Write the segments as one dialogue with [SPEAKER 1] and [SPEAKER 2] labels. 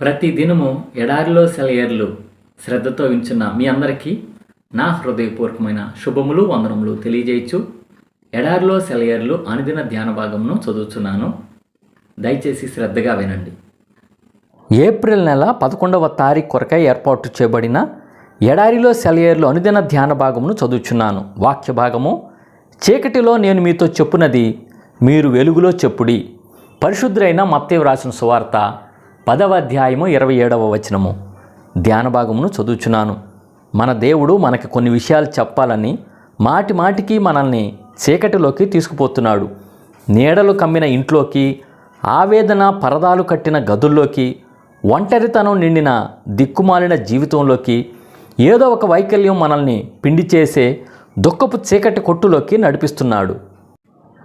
[SPEAKER 1] ప్రతి దినము ఎడారిలో సెలయర్లు శ్రద్ధతో వించున్న మీ అందరికీ నా హృదయపూర్వకమైన శుభములు వందనములు తెలియజేయచ్చు. ఎడారిలో సెలయర్లు అనుదిన ధ్యాన భాగమును చదువుతున్నాను దయచేసి శ్రద్ధగా వినండి.
[SPEAKER 2] ఏప్రిల్ నెల పదకొండవ తారీఖు కొరకై ఏర్పాటు చేయబడిన ఎడారిలో సెలయేర్లు అనుదిన ధ్యాన భాగమును చదువుచున్నాను. వాక్య భాగము చీకటిలో నేను మీతో చెప్పునది మీరు వెలుగులో చెప్పుడి. పరిశుద్ధులైన మత్తే వ్రాసిన సువార్త పదవ అధ్యాయము ఇరవై ఏడవ వచనము. ధ్యాన భాగమును చదువుచున్నాను. మన దేవుడు మనకి కొన్ని విషయాలు చెప్పాలని మాటి మాటికి మనల్ని చీకటిలోకి తీసుకుపోతున్నాడు. నీడలు కమ్మిన ఇంట్లోకి ఆవేదన పరదాలు కట్టిన గదుల్లోకి ఒంటరితనం నిండిన దిక్కుమాలిన జీవితంలోకి ఏదో ఒక వైకల్యం మనల్ని పిండి చేసే దుఃఖపు చీకటి కొట్టులోకి నడిపిస్తున్నాడు.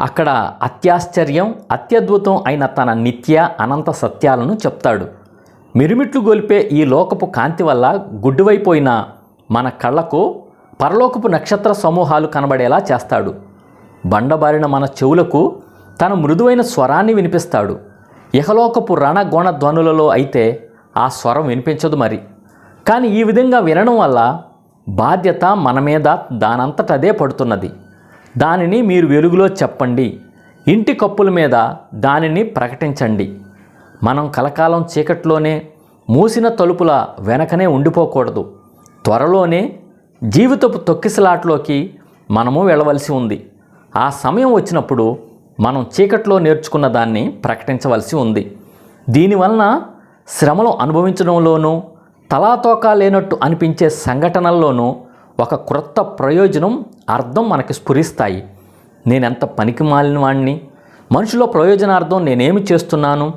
[SPEAKER 2] అక్కడ అత్యాశ్చర్యం అత్యద్భుతం అయిన తన నిత్య అనంత సత్యాలను చెప్తాడు. మిరుమిట్లు గొలిపే ఈ లోకపు కాంతి వల్ల గుడ్డువైపోయిన మన కళ్ళకు పరలోకపు నక్షత్ర సమూహాలు కనబడేలా చేస్తాడు. బండబారిన మన చెవులకు తన మృదువైన స్వరాన్ని వినిపిస్తాడు. ఇహలోకపు రణగోణ ధ్వనులలో అయితే ఆ స్వరం వినిపించదు మరి. కానీ ఈ విధంగా వినడం వల్ల బాధ్యత మన మీద దానంతటదే పడుతున్నది. దానిని మీరు వెలుగులో చెప్పండి. ఇంటి కప్పుల మీద దానిని ప్రకటించండి. మనం కలకాలం చీకట్లోనే మూసిన తలుపుల వెనకనే ఉండిపోకూడదు. త్వరలోనే జీవితపు తొక్కిసలాట్లోకి మనము వెళ్ళవలసి ఉంది. ఆ సమయం వచ్చినప్పుడు మనం చీకట్లో నేర్చుకున్న దాన్ని ప్రకటించవలసి ఉంది. దీనివలన శ్రమలు అనుభవించడంలోనూ తలాతోకా లేనట్టు అనిపించే సంఘటనల్లోనూ ఒక క్రొత్త ప్రయోజనం అర్థం మనకి స్ఫురిస్తాయి. నేనెంత పనికి మాలిన వాణ్ణి? మనుషుల ప్రయోజనార్థం నేనేమి చేస్తున్నాను?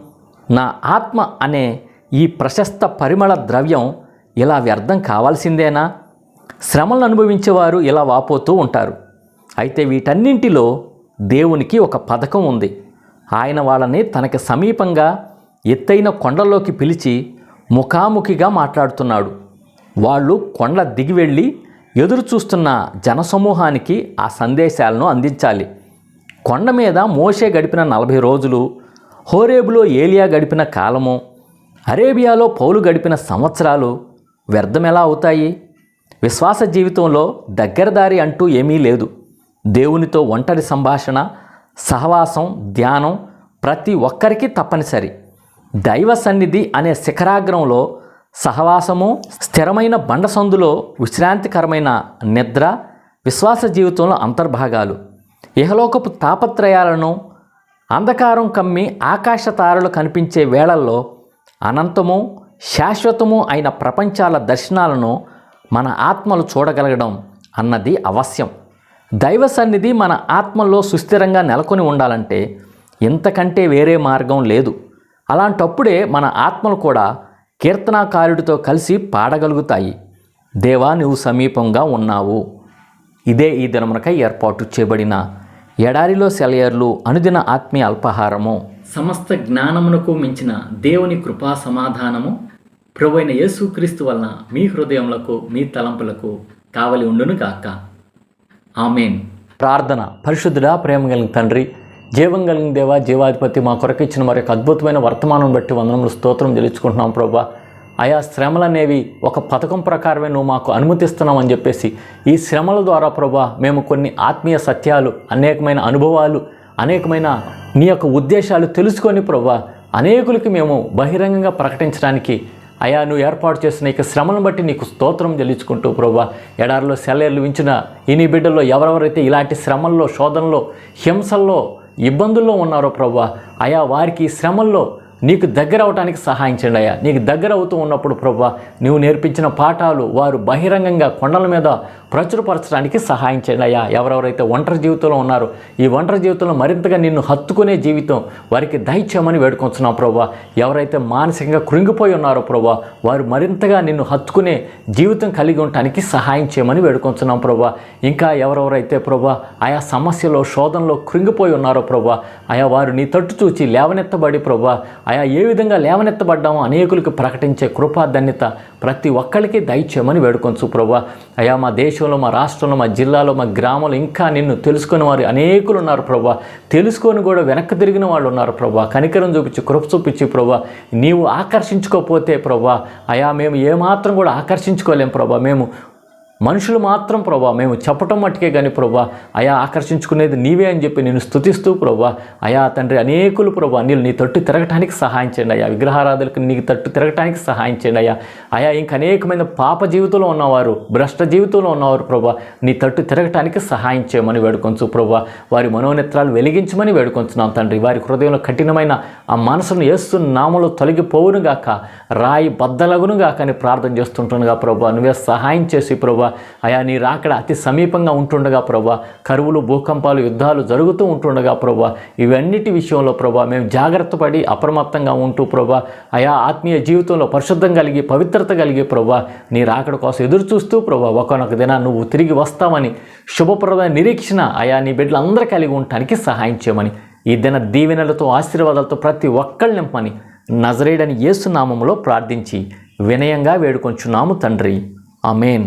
[SPEAKER 2] నా ఆత్మ అనే ఈ ప్రశస్త పరిమళ ద్రవ్యం ఇలా వ్యర్థం కావాల్సిందేనా? శ్రమలను అనుభవించేవారు ఇలా వాపోతూ ఉంటారు. అయితే వీటన్నింటిలో దేవునికి ఒక పథకం ఉంది. ఆయన వాళ్ళని తనకి సమీపంగా ఎత్తైన కొండల్లోకి పిలిచి ముఖాముఖిగా మాట్లాడుతున్నాడు. వాళ్ళు కొండ దిగి వెళ్ళి ఎదురు చూస్తున్న జనసమూహానికి ఆ సందేశాలను అందించాలి. కొండ మీద మోషే గడిపిన నలభై రోజులు హోరేబులో ఏలియా గడిపిన కాలము అరేబియాలో పౌలు గడిపిన సంవత్సరాలు వ్యర్థమెలా అవుతాయి? విశ్వాస జీవితంలో దగ్గరదారి అంటూ ఏమీ లేదు. దేవునితో ఒంటరి సంభాషణ సహవాసం ధ్యానం ప్రతి ఒక్కరికి తప్పనిసరి. దైవ సన్నిధి అనే శిఖరాగ్రంలో సహవాసము స్థిరమైన బండసందులో విశ్రాంతికరమైన నిద్ర విశ్వాస జీవితంలో అంతర్భాగాలు. ఇహలోకపు తాపత్రయాలను అంధకారం కమ్మి ఆకాశ తారలు కనిపించే వేళల్లో అనంతము శాశ్వతము అయిన ప్రపంచాల దర్శనాలను మన ఆత్మలు చూడగలగడం అన్నది అవశ్యం. దైవ సన్నిధి మన ఆత్మల్లో సుస్థిరంగా నెలకొని ఉండాలంటే ఇంతకంటే వేరే మార్గం లేదు. అలాంటప్పుడే మన ఆత్మలు కూడా కీర్తనాకారుడితో కలిసి పాడగలుగుతాయి. దేవా నువ్వు సమీపంగా ఉన్నావు. ఇదే ఈ దినమునకై ఏర్పాటు చేయబడిన ఎడారిలో సెలయర్లు అనుదిన ఆత్మీయ అల్పాహారము.
[SPEAKER 1] సమస్త జ్ఞానమునకు మించిన దేవుని కృపా సమాధానము. ప్రభువైన యేసుక్రీస్తు వలన మీ హృదయములకు మీ తలంపులకు కావలి ఉండును గాక ఆమెన్.
[SPEAKER 2] ప్రార్థన. పరిశుద్ధుడా ప్రేమ కలిగిన తండ్రి జీవం కలిగిన దేవా జీవాధిపతి మా కొరకు ఇచ్చిన మరి యొక్క అద్భుతమైన వర్తమానం బట్టి వందనములు స్తోత్రం తెలుసుకుంటున్నాం ప్రభా. ఆయా శ్రమలు అనేవి ఒక పథకం ప్రకారమే నువ్వు మాకు అనుమతిస్తున్నావు అని చెప్పేసి ఈ శ్రమల ద్వారా ప్రభా మేము కొన్ని ఆత్మీయ సత్యాలు అనేకమైన అనుభవాలు అనేకమైన నీ యొక్క ఉద్దేశాలు తెలుసుకొని ప్రభా అనేకులకి మేము బహిరంగంగా ప్రకటించడానికి అయా నువ్వు ఏర్పాటు చేసిన ఇక శ్రమను బట్టి నీకు స్తోత్రం చెల్లించుకుంటూ ప్రభా. ఎడారిలో సెలయర్లు వించిన ఇని నీ బిడ్డల్లో ఎవరెవరైతే ఇలాంటి శ్రమల్లో శోధనలో హింసల్లో ఇబ్బందుల్లో ఉన్నారో ప్రవ్వ అయా వారికి శ్రమల్లో నీకు దగ్గర అవటానికి సహాయం చేయండి అయ్యా. నీకు దగ్గర అవుతూ ఉన్నప్పుడు ప్రభా నువ్వు నేర్పించిన పాఠాలు వారు బహిరంగంగా కొండల మీద ప్రచురపరచడానికి సహాయం చేయండి అయ్యా. ఎవరెవరైతే ఒంటరి జీవితంలో ఉన్నారో ఈ ఒంటరి జీవితంలో మరింతగా నిన్ను హత్తుకునే జీవితం వారికి దయచేయమని వేడుకొంచున్నాం ప్రభా ఎవరైతే మానసికంగా కృంగిపోయి ఉన్నారో ప్రభా వారు మరింతగా నిన్ను హత్తుకునే జీవితం కలిగి ఉండటానికి సహాయం చేయమని వేడుకొంచున్నాం ప్రభా ఇంకా ఎవరెవరైతే ప్రభా ఆయా సమస్యలో శోధనలో కృంగిపోయి ఉన్నారో ప్రభా ఆయా వారు నీ తట్టు చూచి లేవనెత్తబడి ప్రభా అయా ఏ విధంగా లేవనెత్తబడ్డామో అనేకులకు ప్రకటించే కృపాధన్యత ప్రతి ఒక్కరికి దయచేయమని వేడుకొంచు ప్రభా అయా మా దేశంలో మా రాష్ట్రంలో మా జిల్లాలో మా గ్రామంలో ఇంకా నిన్ను తెలుసుకుని వారు అనేకులు ఉన్నారు ప్రభా తెలుసుకొని కూడా వెనక్కి తిరిగిన వాళ్ళు ఉన్నారు ప్రభా కనికరం చూపించి కృప చూపించి ప్రభా నీవు ఆకర్షించుకోకపోతే ప్రభా అయా మేము ఏమాత్రం కూడా ఆకర్షించుకోలేం ప్రభా మేము మనుషులు మాత్రం ప్రభా మేము చెప్పటం మట్టుకే కానీ ప్రభా అయా ఆకర్షించుకునేది నీవే అని చెప్పి నేను స్తుతిస్తూ ప్రభా అయా తండ్రి అనేకులు ప్రభా నీళ్ళు నీ తట్టు తిరగటానికి సహాయం చేయండి అయ్యా. విగ్రహారాధులకు నీకు తట్టు తిరగటానికి సహాయం చేయండి అయ్యా. అయా ఇంక అనేకమైన పాప జీవితంలో ఉన్నవారు భ్రష్ట జీవితంలో ఉన్నవారు ప్రభా నీ తట్టు తిరగటానికి సహాయం చేయమని వేడుకొంచు ప్రభా. వారి మనోనేత్రాలు వెలిగించమని వేడుకొంచున్నాం తండ్రి. వారి హృదయంలో కఠినమైన ఆ మనసును వేస్తున్న నామలో తొలగిపోవును గాక రాయి బద్దలగునుగాక అని ప్రార్థన చేస్తుంటానుగా ప్రభా నువ్వే సహాయం చేసి ప్రభా అయా నీ రాకడ అతి సమీపంగా ఉంటుండగా ప్రభా. కరువులు భూకంపాలు యుద్ధాలు జరుగుతూ ఉంటుండగా ప్రభా. ఇవన్నిటి విషయంలో ప్రభా మేము జాగ్రత్త పడి అప్రమత్తంగా ఉంటూ ప్రభా. అయా ఆత్మీయ జీవితంలో పరిశుద్ధం కలిగి పవిత్రత కలిగి ప్రభా. నీ రాకడ కోసం ఎదురు చూస్తూ ప్రభా ఒకనొక దిన నువ్వు తిరిగి వస్తామని శుభప్రద నిరీక్షణ అయా నీ బిడ్డలందరూ కలిగి ఉండటానికి సహాయం చేయమని ఈ దిన దీవెనలతో ఆశీర్వాదాలతో ప్రతి ఒక్కళ్ళు నింపని నజరేడని యేసునామంలో ప్రార్థించి వినయంగా వేడుకొంచున్నాము తండ్రి. అమేన్